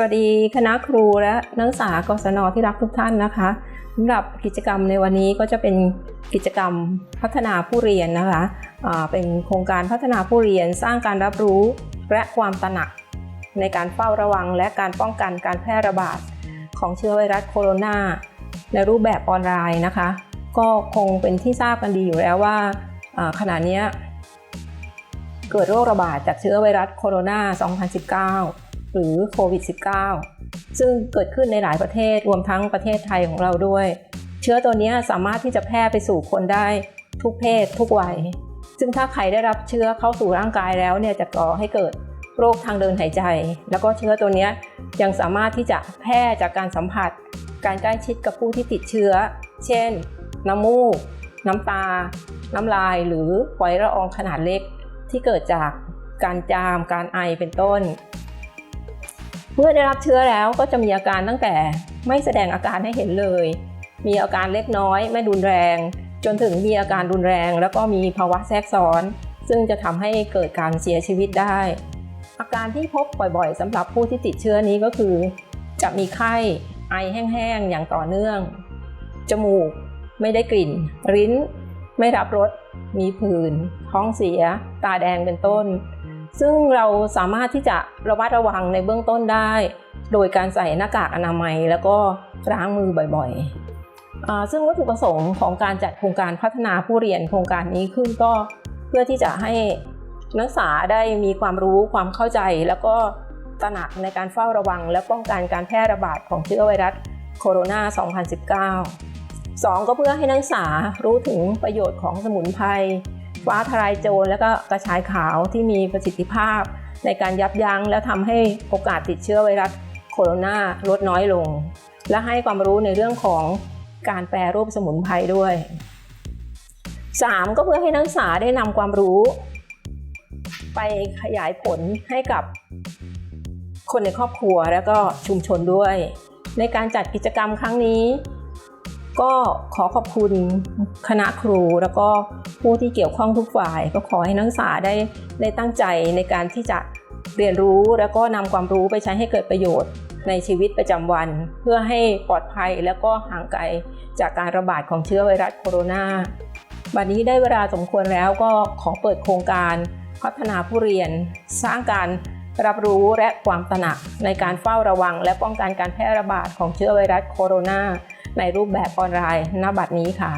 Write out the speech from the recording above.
สวัสดีคณะครูและนักศึกษากศนที่รักทุกท่านนะคะสำหรับกิจกรรมในวันนี้ก็จะเป็นกิจกรรมพัฒนาผู้เรียนนะคะอ่าเป็นโครงการพัฒนาผู้เรียนสร้างการรับรู้และความตระหนัก ในการเฝ้าระวังและการป้องกันการแพร่ระบาดของเชื้อไวรัสโคโรนาในรูปแบบออนไลน์นะคะ ก็คงเป็นที่ทราบกันดีอยู่แล้วว่าขณะนี้เกิดโรคระบาดจากเชื้อไวรัสโคโรนา 2019 หรือโควิด -19 ซึ่งเกิดขึ้นในหลายประเทศรวมทั้งประเทศไทยของเราด้วย เชื้อตัวนี้สามารถที่จะแพร่ไปสู่คนได้ทุกเพศทุกวัย ซึ่งถ้าใครได้รับเชื้อเข้าสู่ร่างกายแล้วเนี่ยจะก่อให้เกิดโรคทางเดินหายใจ แล้วก็เชื้อตัวนี้ยยังสามารถที่จะแพร่จากการสัมผัส การใกล้ชิดกับผู้ที่ติดเชื้อ เช่น น้ำมูก น้ำตา น้ำลาย หรือฝอยละอองขนาดเล็กที่เกิดจากการจาม การไอเป็นต้น เมื่อได้รับเชื้อแล้วก็จะมีอาการตั้งแต่ไม่แสดงอาการให้เห็นเลย มีอาการเล็กน้อย ไม่รุนแรง จนถึงมีอาการรุนแรง แล้วก็มีภาวะแทรกซ้อน ซึ่งจะทำให้เกิดการเสียชีวิตได้ อาการที่พบบ่อยๆสำหรับผู้ที่ติดเชื้อนี้ก็คือ จะมีไข้ไอแห้งๆอย่างต่อเนื่อง จมูกไม่ได้กลิ่นริ้น ไม่รับรสมีผื่นท้องเสีย ตาแดงเป็นต้น ซึ่งเราสามารถที่จะระมัดระวังในเบื้องต้นได้ โดยการใส่หน้ากากอนามัย แล้วก็ล้างมือบ่อยๆ ซึ่งวัตถุประสงค์ของการจัดโครงการพัฒนาผู้เรียนโครงการนี้ขึ้นก็เพื่อที่จะให้นักศึกษาได้มีความรู้ความเข้าใจ แล้วก็ตระหนักในการเฝ้าระวัง และป้องกันการแพร่ระบาดของเชื้อไวรัสโคโรนา 2019สองก็เพื่อให้นักศึกษารู้ถึงประโยชน์ของสมุนไพร ฟ้าทลายโจรและก็กระชายขาวที่มีประสิทธิภาพ ในการยับยั้งและทำให้โอกาสติดเชื้อไวรัสโคโรนาลดน้อยลง และให้ความรู้ในเรื่องของการแปรรูปสมุนไพรด้วย 3. ก็เพื่อให้นักศึกษาได้นำความรู้ ไปขยายผลให้กับคนในครอบครัวและก็ชุมชนด้วย ในการจัดกิจกรรมครั้งนี้ ก็ขอขอบคุณคณะครู แล้วก็ผู้ที่เกี่ยวข้องทุกฝ่าย ก็ขอให้นักศึกษาได้ได้ตั้งใจในการที่จะเรียนรู้แล้วก็นำความรู้ไปใช้ให้เกิดประโยชน์ในชีวิตประจำวัน เพื่อให้ปลอดภัยแล้วก็ห่างไกลจากการระบาดของเชื้อไวรัสโคโรนาบัดนี้ได้เวลาสมควรแล้วก็ขอเปิดโครงการพัฒนาผู้เรียน สร้างการรับรู้และความตระหนักในการเฝ้าระวัง และป้องกันการแพร่ระบาดของเชื้อไวรัสโคโรนา ในรูปแบบออนไลน์ณบัดนี้ค่ะ